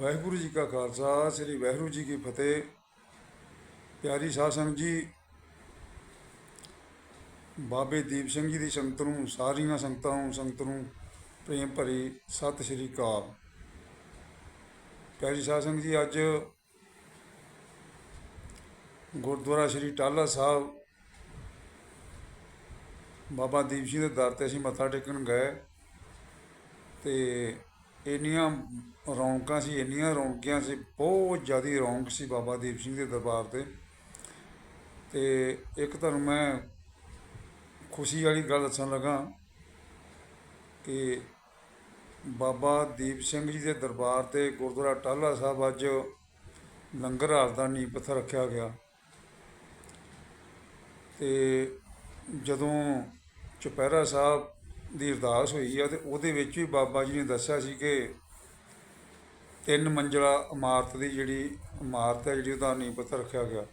ਵਾਹਿਗੁਰੂ ਜੀ ਕਾ ਖਾਲਸਾ, ਸ੍ਰੀ ਵਾਹਿਗੁਰੂ ਜੀ ਕੀ ਫਤਿਹ। ਪਿਆਰੀ ਸਾਧ ਸੰਗਤ ਜੀ, ਬਾਬੇ ਦੀਪ ਸਿੰਘ ਜੀ ਦੀ ਸੰਗਤ ਨੂੰ, ਸਾਰੀਆਂ ਸੰਗਤਾਂ ਨੂੰ, ਸੰਗਤ ਨੂੰ ਪ੍ਰੇਮ ਭਰੀ ਸਤਿ ਸ੍ਰੀ ਅਕਾਲ। ਪਿਆਰੀ ਸਾਧ ਸੰਗਤ ਜੀ, ਅੱਜ ਗੁਰਦੁਆਰਾ ਸ੍ਰੀ ਟਾਲਾ ਸਾਹਿਬ ਬਾਬਾ ਦੀਪ ਸਿੰਘ ਦੇ ਦਰ ਤੇ ਅਸੀਂ ਮੱਥਾ ਟੇਕਣ ਗਏ ਤੇ ਇੰਨੀਆਂ ਰੌਣਕਾਂ ਸੀ, ਇੰਨੀਆਂ ਰੌਣਕੀਆਂ ਸੀ, ਬਹੁਤ ਜ਼ਿਆਦਾ ਰੌਣਕ ਸੀ ਬਾਬਾ ਦੀਪ ਸਿੰਘ ਦੇ ਦਰਬਾਰ ਤੇ। ਅਤੇ ਇੱਕ ਤੁਹਾਨੂੰ ਮੈਂ ਖੁਸ਼ੀ ਵਾਲੀ ਗੱਲ ਦੱਸਣ ਲੱਗਾ ਕਿ ਬਾਬਾ ਦੀਪ ਸਿੰਘ ਜੀ ਦੇ ਦਰਬਾਰ ਤੇ ਗੁਰਦੁਆਰਾ ਟਾਹਲਾ ਸਾਹਿਬ ਅੱਜ ਲੰਗਰ ਹਾਲ ਦਾ ਨੀਂਹ ਪੱਥਰ ਰੱਖਿਆ ਗਿਆ। ਤੇ ਜਦੋਂ ਚੁਪਹਿਰਾ ਸਾਹਿਬ ਦੀ ਅਰਦਾਸ ਹੋਈ ਆ ਤੇ ਉਹਦੇ ਵਿੱਚ ਵੀ ਬਾਬਾ ਜੀ ਨੇ ਦੱਸਿਆ ਸੀ ਕਿ ਤਿੰਨ ਮੰਜ਼ਲਾ ਇਮਾਰਤ ਦੀ ਜਿਹੜੀ ਇਮਾਰਤ ਹੈ ਜਿਹੜੀ ਉਹਦਾ ਨੀਂਹ ਪੱਥਰ ਰੱਖਿਆ ਗਿਆ।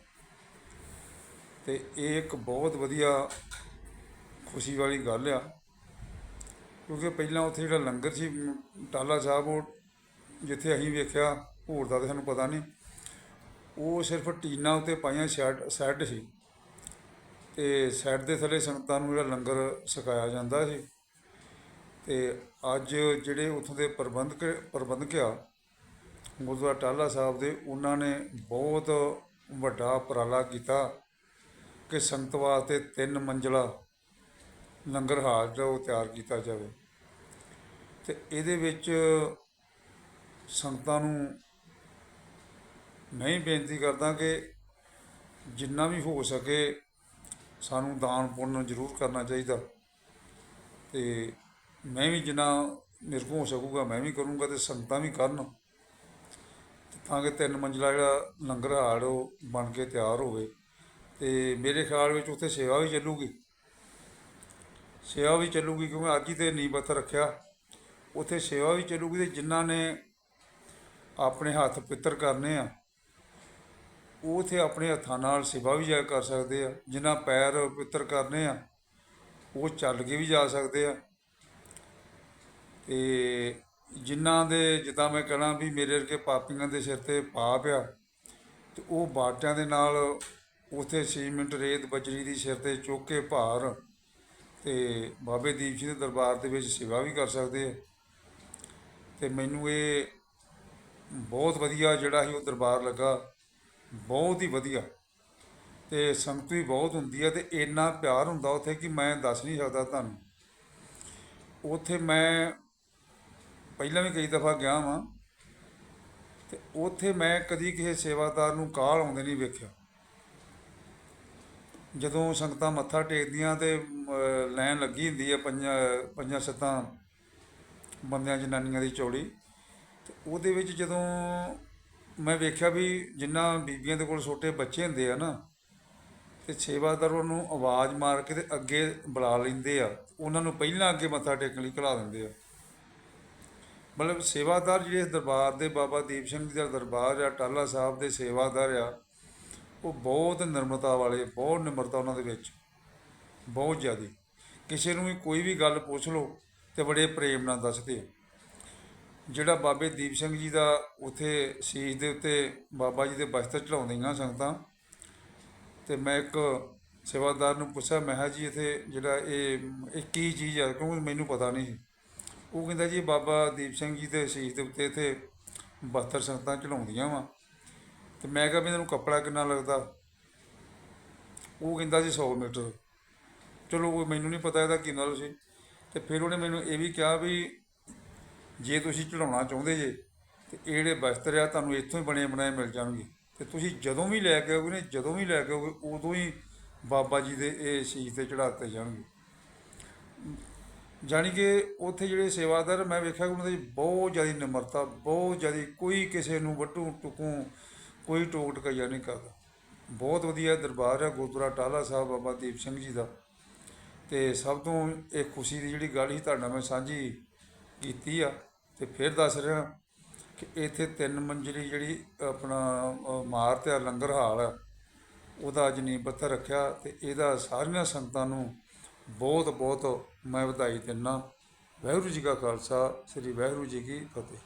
ਤੇ ਇਹ ਇੱਕ ਬਹੁਤ ਵਧੀਆ ਖੁਸ਼ੀ ਵਾਲੀ ਗੱਲ ਆ ਕਿਉਂਕਿ ਪਹਿਲਾਂ ਉੱਥੇ ਜਿਹੜਾ ਲੰਗਰ ਸੀ ਮ, ਟਾਲਾ ਸਾਹਿਬ ਉਹ ਜਿੱਥੇ ਅਸੀਂ ਵੇਖਿਆ ਹੋਰ ਦਾ ਤਾਂ ਸਾਨੂੰ ਪਤਾ ਨਹੀਂ। ਉਹ ਸਿਰਫ ਟੀਨਾ ਉੱਤੇ ਪਾਈਆਂ ਸ਼ੈਡ ਸੈੱਡ ਸੀ। ਤੇ ਸੈੱਡ ਦੇ ਥੱਲੇ ਸੰਗਤਾਂ ਨੂੰ ਜਿਹੜਾ ਲੰਗਰ ਛਕਾਇਆ ਜਾਂਦਾ ਸੀ। ਅਤੇ ਅੱਜ ਜਿਹੜੇ ਉੱਥੋਂ ਦੇ ਪ੍ਰਬੰਧਕ ਪ੍ਰਬੰਧਕ ਆ, ਗੁਰਦੁਆਰਾ ਟਾਹਲਾ ਸਾਹਿਬ ਦੇ, ਉਹਨਾਂ ਨੇ ਬਹੁਤ ਵੱਡਾ ਉਪਰਾਲਾ ਕੀਤਾ ਕਿ ਸੰਗਤ ਵਾਸਤੇ ਤਿੰਨ ਮੰਜ਼ਲਾ ਲੰਗਰ ਹਾਲ ਜਿਹੜਾ ਉਹ ਤਿਆਰ ਕੀਤਾ ਜਾਵੇ। ਤੇ ਇਹਦੇ ਵਿੱਚ ਸੰਗਤਾਂ ਨੂੰ ਨਹੀਂ ਬੇਨਤੀ ਕਰਦਾ ਕਿ ਜਿੰਨਾ ਵੀ ਹੋ ਸਕੇ ਸਾਨੂੰ ਦਾਨ ਪੁੰਨ ਜ਼ਰੂਰ ਕਰਨਾ ਚਾਹੀਦਾ ਤੇ ਮੈਂ ਵੀ ਜਿੰਨਾ ਮੇਰੇ ਕੋਲ ਹੋ ਸਕੂਗਾ, ਮੈਂ ਵੀ ਕਰੂੰਗਾ ਤੇ ਸੰਗਤਾਂ ਵੀ ਕਰਨ। ਤਾਂ ਕਿ ਤਿੰਨ ਮੰਜ਼ਲਾ ਜਿਹੜਾ ਲੰਗਰ ਹਾਲ ਉਹ ਬਣ ਕੇ ਤਿਆਰ ਹੋਵੇ। ਤੇ ਮੇਰੇ ਖਿਆਲ ਵਿੱਚ ਉੱਥੇ ਸੇਵਾ ਵੀ ਚੱਲੂਗੀ। ਸੇਵਾ ਵੀ ਚੱਲੂਗੀ ਕਿਉਂਕਿ ਅੱਜ ਹੀ ਤੇ ਨੀਂਹ ਪੱਥਰ ਰੱਖਿਆ। ਉੱਥੇ ਸੇਵਾ ਵੀ ਚੱਲੂਗੀ ਤੇ ਜਿਨ੍ਹਾਂ ਨੇ ਆਪਣੇ ਹੱਥ ਪਿੱਤਰ ਕਰਨੇ ਆ, ਉਹ ਉਥੇ ਆਪਣੇ ਹੱਥਾਂ ਨਾਲ ਸੇਵਾ ਵੀ ਜਾ ਕਰ ਸਕਦੇ ਆ। ਜਿਨ੍ਹਾਂ ਪੈਰ ਪਿੱਤਰ ਕਰਨੇ ਆ, ਉਹ ਚੱਲ ਕੇ ਵੀ ਜਾ ਸਕਦੇ ਆ। ਤੇ ਜਿਨ੍ਹਾਂ ਦੇ, ਜਿੱਦਾਂ ਮੈਂ ਕਹਣਾ ਵੀ ਮੇਰੇ ਵਰਗੇ ਪਾਪੀਆਂ ਦੇ ਸਿਰ ਤੇ ਪਾਪ ਆ, ਤੇ ਉਹ ਬਾਟਿਆਂ ਦੇ ਨਾਲ ਉਥੇ ਸੀਮਿੰਟ ਰੇਤ ਬਜਰੀ ਦੀ ਸਿਰ ਤੇ ਚੁੱਕ ਕੇ ਭਾਰ ਤੇ ਬਾਬੇ ਦੀਪ ਸਿੰਘ ਦੇ ਦਰਬਾਰ ਦੇ ਵਿੱਚ ਸੇਵਾ ਵੀ ਕਰ ਸਕਦੇ ਆ। ਤੇ ਮੈਨੂੰ ਇਹ ਬਹੁਤ ਵਧੀਆ ਜਿਹੜਾ ਸੀ ਉਹ ਦਰਬਾਰ ਲੱਗਾ, ਬਹੁਤ ਹੀ ਵਧੀਆ। ਤੇ ਸੰਗਤ ਵੀ ਬਹੁਤ ਹੁੰਦੀ ਹੈ ਤੇ ਇੰਨਾ ਪਿਆਰ ਹੁੰਦਾ ਉੱਥੇ ਕਿ ਮੈਂ ਦੱਸ ਨਹੀਂ ਸਕਦਾ ਤੁਹਾਨੂੰ। ਉੱਥੇ ਮੈਂ ਪਹਿਲਾਂ ਵੀ ਕਈ ਦਫਾ ਗਿਆ ਵਾਂ ਤੇ ਉੱਥੇ ਮੈਂ ਕਦੀ ਕਿਸੇ ਸੇਵਾਦਾਰ ਨੂੰ ਕਾਲ ਆਉਂਦੇ ਨਹੀਂ ਵੇਖਿਆ। ਜਦੋਂ ਸੰਗਤਾਂ ਮੱਥਾ ਟੇਕਦੀਆਂ ਤੇ ਅਹ, ਲਾਈਨ ਲੱਗੀ ਹੁੰਦੀ ਹੈ ਪੰਜਾਂ ਪੰਜਾਂ ਸੱਤਾਂ ਬੰਦਿਆਂ ਜਨਾਨੀਆਂ ਦੀ ਚੌੜੀ ਤੇ ਉਹਦੇ ਵਿੱਚ ਜਦੋਂ ਮੈਂ ਵੇਖਿਆ ਵੀ ਜਿੰਨਾ ਬੀਬੀਆਂ ਦੇ ਕੋਲ ਛੋਟੇ ਬੱਚੇ ਹੁੰਦੇ ਆ ਨਾ ਤੇ ਸੇਵਾਦਾਰ ਉਹਨੂੰ ਆਵਾਜ਼ ਮਾਰ ਕੇ ਤੇ ਅੱਗੇ ਬੁਲਾ ਲੈਂਦੇ ਆ। ਉਹਨਾਂ ਨੂੰ ਪਹਿਲਾਂ ਅੱਗੇ ਮੱਥਾ ਟੇਕਣ ਲਈ ਘਲਾ ਦਿੰਦੇ ਆ। ਮਤਲਬ ਸੇਵਾਦਾਰ ਜਿਹੜੇ ਇਸ ਦਰਬਾਰ ਦੇ ਬਾਬਾ ਦੀਪ ਸਿੰਘ ਜੀ ਦਾ ਦਰਬਾਰ ਆ, ਟਾਲਾ ਸਾਹਿਬ ਦੇ ਸੇਵਾਦਾਰ ਆ, ਉਹ ਬਹੁਤ ਨਿਰਮਤਾ ਵਾਲੇ, ਬਹੁਤ ਨਿਮਰਤਾ ਉਹਨਾਂ ਦੇ ਵਿੱਚ, ਬਹੁਤ ਜ਼ਿਆਦੀ। ਕਿਸੇ ਨੂੰ ਵੀ ਕੋਈ ਵੀ ਗੱਲ ਪੁੱਛ ਲਓ ਤੇ ਬੜੇ ਪ੍ਰੇਮ ਨਾਲ ਦੱਸਦੇ ਜਿਹੜਾ ਬਾਬੇ ਦੀਪ ਸਿੰਘ ਜੀ ਦਾ ਉਥੇ ਸੀਸ ਦੇ ਉੱਤੇ ਬਾਬਾ ਜੀ ਦੇ ਬਸਤਰ ਚੜਾਉਂਦੀਆਂ ਸੰਗਤਾਂ, ਤੇ ਮੈਂ ਇੱਕ ਸੇਵਾਦਾਰ ਨੂੰ ਪੁੱਛਿਆ, ਮੈਂ ਕਿਹਾ ਜੀ ਇਥੇ ਜਿਹੜਾ ਇਹ ਇਹ ਕੀ ਚੀਜ਼ ਆ, ਕਿਉਂਕਿ ਮੈਨੂੰ ਪਤਾ ਨਹੀਂ ਸੀ। ਉਹ ਕਹਿੰਦਾ ਜੀ ਬਾਬਾ ਦੀਪ ਸਿੰਘ ਜੀ ਦੇ ਸੀਸ ਦੇ ਉੱਤੇ ਇੱਥੇ 72 ਸੰਗਤਾਂ ਚੜਾਉਂਦੀਆਂ ਵਾ। ਤੇ ਮੈਂ ਕਿਹਾ ਵੀ ਇਹਨੂੰ ਕੱਪੜਾ ਕਿੰਨਾ ਲੱਗਦਾ? ਉਹ ਕਹਿੰਦਾ ਜੀ 100 ਮੀਟਰ। ਚਲੋ ਉਹ ਮੈਨੂੰ ਨਹੀਂ ਪਤਾ ਇਹਦਾ ਕਿੰਨਾ ਸੀ। ਤੇ ਫਿਰ ਉਹਨੇ ਮੈਨੂੰ ਇਹ ਵੀ ਕਿਹਾ ਵੀ ਜੇ ਤੁਸੀਂ ਚੜਾਉਣਾ ਚਾਹੁੰਦੇ ਜੇ, ਤੇ ਇਹ ਜਿਹੜੇ ਬਸਤਰ ਆ, ਤੁਹਾਨੂੰ ਇੱਥੋਂ ਹੀ ਬਣੇ ਬਣਾਏ ਮਿਲ ਜਾਣਗੇ। ਤੇ ਤੁਸੀਂ ਜਦੋਂ ਵੀ ਲੈ ਕੇ ਆਓਗੇ ਨੇ, ਜਦੋਂ ਵੀ ਲੈ ਕੇ ਆਓਗੇ, ਉਦੋਂ ਹੀ ਬਾਬਾ ਜੀ ਦੇ ਇਹ ਸ਼ੀਸ਼ ਤੇ ਚੜਾਤੇ ਜਾਣਗੇ। ਜਾਣੀ ਕਿ ਉੱਥੇ ਜਿਹੜੇ ਸੇਵਾਦਾਰ ਮੈਂ ਵੇਖਿਆ ਕਿ ਉਹਨਾਂ ਦੀ ਬਹੁਤ ਜ਼ਿਆਦਾ ਨਿਮਰਤਾ ਬਹੁਤ ਜ਼ਿਆਦਾ ਕੋਈ ਕਿਸੇ ਨੂੰ ਵੱਟੂ ਟੁਕੂ ਕੋਈ ਟੋਕ ਟਕਾਈਆ ਨਹੀਂ ਕਰਦਾ। ਬਹੁਤ ਵਧੀਆ ਦਰਬਾਰ ਹੈ ਗੁਰਦੁਆਰਾ ਟਾਹਲਾ ਸਾਹਿਬ ਬਾਬਾ ਦੀਪ ਸਿੰਘ ਜੀ ਦਾ। ਤੇ ਸਭ ਤੋਂ ਇਹ ਖੁਸ਼ੀ ਦੀ ਜਿਹੜੀ ਗੱਲ ਹੀ ਤੁਹਾਡੇ ਨਾਲ ਮੈਂ ਸਾਂਝੀ ਕੀਤੀ ਆ ਤੇ ਫਿਰ ਦੱਸ ਰਿਹਾ ਕਿ ਇੱਥੇ ਤਿੰਨ ਮੰਜ਼ਲੀ ਜਿਹੜੀ ਆਪਣਾ ਅ, ਇਮਾਰਤ ਆ ਲੰਗਰ ਹਾਲ ਆ ਉਹਦਾ ਅੱਜ ਨੀਂਹ ਪੱਥਰ ਰੱਖਿਆ ਤੇ ਇਹਦਾ ਸਾਰੀਆਂ ਸੰਗਤਾਂ ਨੂੰ ਬਹੁਤ ਬਹੁਤ ਮੈਂ ਵਧਾਈ ਦਿੰਦਾ ਵਾਹਿਗੁਰੂ ਜੀ ਕਾ ਖਾਲਸਾ ਸ੍ਰੀ ਵਾਹਿਗੁਰੂ ਜੀ ਕੀ ਫਤਿਹ।